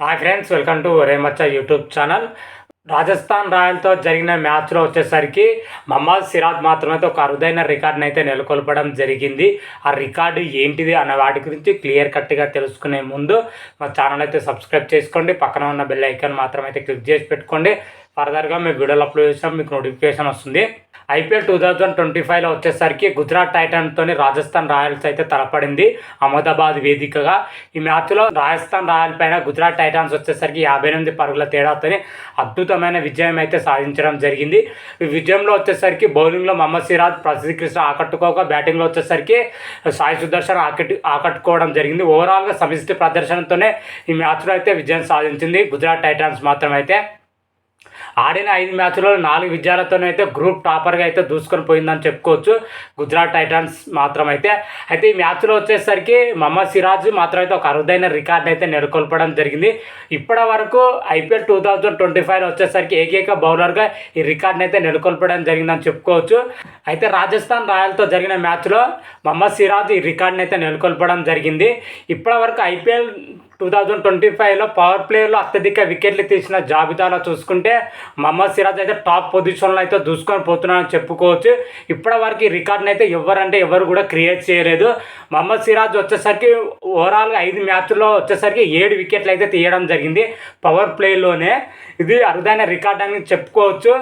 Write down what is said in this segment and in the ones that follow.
Hi friends welcome to రేమచ్చ YouTube channel Rajasthan రాయల్తో జరిగిన మ్యాచ్లో వచ్చేసరికి మహమ్మద్ సిరాజ్ మాత్రమైతే ఒక అరుదైన రికార్డును అయితే నెలకొల్పడం జరిగింది. ఆ రికార్డు ఏంటిది అన్న వాటి గురించి క్లియర్ కట్గా తెలుసుకునే ముందు మా ఛానల్ అయితే సబ్స్క్రైబ్ చేసుకోండి. పక్కన ఉన్న బెల్ ఐకాన్ మాత్రం అయితే క్లిక్ చేసి పెట్టుకోండి. ఫర్దర్గా మీ వీడియోలు అప్లోడ్ చేసినా మీకు నోటిఫికేషన్ వస్తుంది. ఐపీఎల్ టూ థౌజండ్ ట్వంటీ ఫైవ్లో వచ్చేసరికి గుజరాత్ టైటన్తోని రాజస్థాన్ రాయల్స్ అయితే తలపడింది. అహ్మదాబాద్ వేదికగా ఈ మ్యాచ్లో రాజస్థాన్ రాయల్ పైన గుజరాత్ టైటాన్స్ వచ్చేసరికి యాభై ఎనిమిది పరుగుల తేడాతోని అద్భుతమైన విజయం అయితే సాధించడం జరిగింది. ఈ విజయంలో వచ్చేసరికి బౌలింగ్లో మహమ్మద్ సిరాజ్ ప్రసిద్ధి కృష్ణ ఆకట్టుకోక బ్యాటింగ్లో వచ్చేసరికి సాయి సుదర్శన్ ఆకట్టు ఆకట్టుకోవడం జరిగింది. ఓవరాల్గా సమిష్టి ప్రదర్శనతోనే ఈ మ్యాచ్లో అయితే విజయం సాధించింది గుజరాత్ టైటాన్స్ మాత్రం అయితే ఆడిన ఐదు మ్యాచ్లో నాలుగు విజయాలతోనైతే గ్రూప్ టాపర్గా అయితే దూసుకొని పోయిందని చెప్పుకోవచ్చు. గుజరాత్ టైటన్స్ మాత్రం అయితే అయితే ఈ మ్యాచ్లో వచ్చేసరికి మహమ్మద్ సిరాజ్ మాత్రం అయితే ఒక అరుదైన రికార్డ్ అయితే నెలకొల్పడం జరిగింది. ఇప్పటి వరకు IPL two thousand twenty five వచ్చేసరికి ఏకైక బౌలర్గా ఈ రికార్డ్ని అయితే నెలకొల్పడం జరిగిందని చెప్పుకోవచ్చు. అయితే రాజస్థాన్ రాయల్తో జరిగిన మ్యాచ్లో మహమ్మద్ సిరాజ్ ఈ రికార్డ్ని అయితే నెలకొల్పడం జరిగింది. ఇప్పటి వరకు ఐపీఎల్ టూ థౌజండ్ ట్వంటీ ఫైవ్లో పవర్ ప్లేయర్లో అత్యధిక వికెట్లు తీసిన జాబితాలో చూసుకుంటే మహమ్మద్ సిరాజ్ అయితే టాప్ పొజిషన్లో అయితే దూసుకొని పోతున్నాడని చెప్పుకోవచ్చు. ఇప్పటి వరకు ఈ రికార్డ్ని అయితే ఎవరంటే ఎవరు కూడా క్రియేట్ చేయలేదు. మహమ్మద్ సిరాజ్ వచ్చేసరికి ఓవరాల్గా ఐదు మ్యాచ్లో వచ్చేసరికి ఏడు వికెట్లు అయితే తీయడం జరిగింది పవర్ ప్లేలోనే ఇది అరుదైన రికార్డ్ అని చెప్పుకోవచ్చు.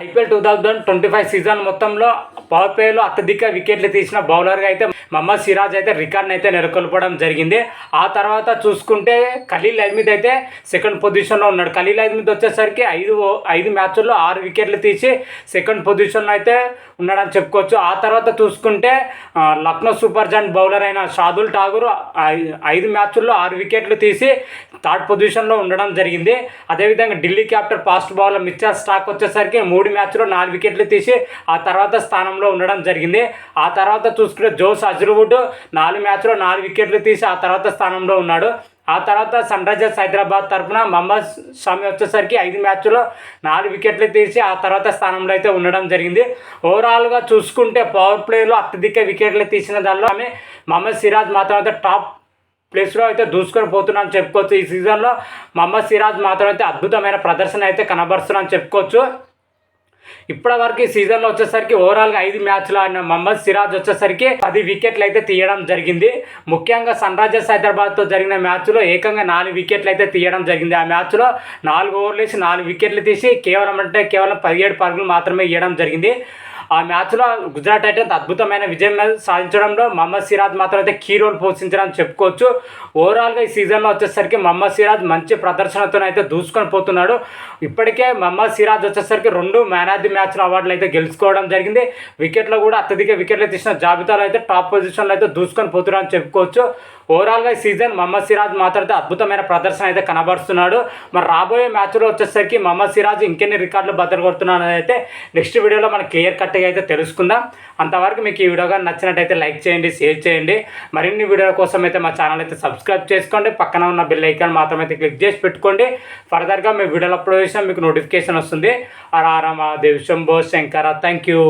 IPL two thousand twenty five season మొత్తంలో పవర్ ప్లేలో అత్యధిక వికెట్లు తీసిన బౌలర్గా అయితే మహమ్మద్ సిరాజ్ అయితే రికార్డ్ని అయితే నెలకొల్పడం జరిగింది. ఆ తర్వాత చూసుకుంటే ఖలీల్ అహ్మద్ అయితే సెకండ్ పొజిషన్లో ఉన్నాడు. ఖలీల్ అహ్మద్ వచ్చేసరికి ఐదు ఐదు మ్యాచ్ల్లో ఆరు వికెట్లు తీసి సెకండ్ పొజిషన్లో అయితే ఉన్నాడని చెప్పుకోవచ్చు. ఆ తర్వాత చూసుకుంటే లక్నో సూపర్ జాయింట్ బౌలర్ అయిన షాదుల్ ఠాగూర్ ఐదు మ్యాచ్ల్లో ఆరు వికెట్లు తీసి థర్డ్ పొజిషన్లో ఉండడం జరిగింది. అదేవిధంగా Delhi capital fast bowler Mitchell Starc వచ్చేసరికి మూడు మ్యాచ్లో నాలుగు వికెట్లు తీసి ఆ తర్వాత స్థానంలో ఉండడం జరిగింది. ఆ తర్వాత చూసుకుంటే జోస్ అజ్రువుడ్ నాలుగు మ్యాచ్లో నాలుగు వికెట్లు తీసి ఆ తర్వాత స్థానంలో ఉన్నాడు. ఆ తర్వాత సన్ రైజర్స్ హైదరాబాద్ తరఫున మహమ్మద్ స్వామి వచ్చేసరికి ఐదు మ్యాచ్లో నాలుగు వికెట్లు తీసి ఆ తర్వాత స్థానంలో అయితే ఉండడం జరిగింది. ఓవరాల్గా చూసుకుంటే పవర్ ప్లేలో అత్యధిక వికెట్లు తీసిన దానిలో ఆమె మహమ్మద్ సిరాజ్ మాత్రం అయితే టాప్ ప్లేస్లో అయితే దూసుకొని పోతున్నాను చెప్పుకోవచ్చు. ఈ సీజన్లో మహమ్మద్ సిరాజ్ మాత్రం అయితే అద్భుతమైన ప్రదర్శన అయితే కనబరుస్తున్నాను చెప్పుకోవచ్చు. ఇప్పటి వరకు ఈ సీజన్లో వచ్చేసరికి ఓవరాల్గా ఐదు మ్యాచ్లు ఆడిన మహమ్మద్ సిరాజ్ వచ్చేసరికి పది వికెట్లు అయితే తీయడం జరిగింది. ముఖ్యంగా సన్ రైజర్స్ హైదరాబాద్తో జరిగిన మ్యాచ్లో ఏకంగా నాలుగు వికెట్లు అయితే తీయడం జరిగింది. ఆ మ్యాచ్లో నాలుగు ఓవర్లు వేసి నాలుగు వికెట్లు తీసి కేవలం అంటే కేవలం పదిహేడు పరుగులు మాత్రమే ఇవ్వడం జరిగింది. ఆ మ్యాచ్లో గుజరాత్ టైటన్స్ అద్భుతమైన విజయం సాధించడంలో మహమ్మద్ సిరాజ్ మాత్రం అయితే కీ రోల్ పోషించడానికి చెప్పుకోవచ్చు. ఓవరాల్గా ఈ సీజన్లో వచ్చేసరికి మహమ్మద్ సిరాజ్ మంచి ప్రదర్శనతో అయితే దూసుకొని పోతున్నాడు. ఇప్పటికే మహమ్మద్ సిరాజ్ వచ్చేసరికి రెండు మ్యాన్ ఆఫ్ ది మ్యాచ్ అవార్డులు అయితే గెలుచుకోవడం జరిగింది. వికెట్లో కూడా అత్యధిక వికెట్లు తీసిన జాబితాలో అయితే టాప్ పొజిషన్లో అయితే దూసుకొని పోతున్నాడని చెప్పుకోవచ్చు. ఓవరాల్గా ఈ సీజన్ మహమ్మద్ సిరాజ్ మాత్రం అద్భుతమైన ప్రదర్శన అయితే కనబరుస్తున్నాడు. మరి రాబోయే మ్యాచ్లో వచ్చేసరికి మహమ్మద్ సిరాజ్ ఇంకెన్ని రికార్డులు బద్దలు కొడుతున్నాడు అయితే నెక్స్ట్ వీడియోలో మనం క్లియర్ కట్గా అయితే తెలుసుకుందాం. అంతవరకు మీకు ఈ వీడియో కానీ నచ్చినట్టయితే లైక్ చేయండి షేర్ చేయండి. మరిన్ని వీడియోల కోసం అయితే మా ఛానల్ అయితే సబ్స్క్రైబ్ చేసుకోండి. పక్కన ఉన్న బెల్ ఐకాన్ మాత్రం అయితే క్లిక్ చేసి పెట్టుకోండి. ఫర్దర్గా మీ వీడియోలు అప్లోడ్ చేసినా మీకు నోటిఫికేషన్ వస్తుంది. ఆర్ దేవ్ శంభో శంకర థ్యాంక్ యూ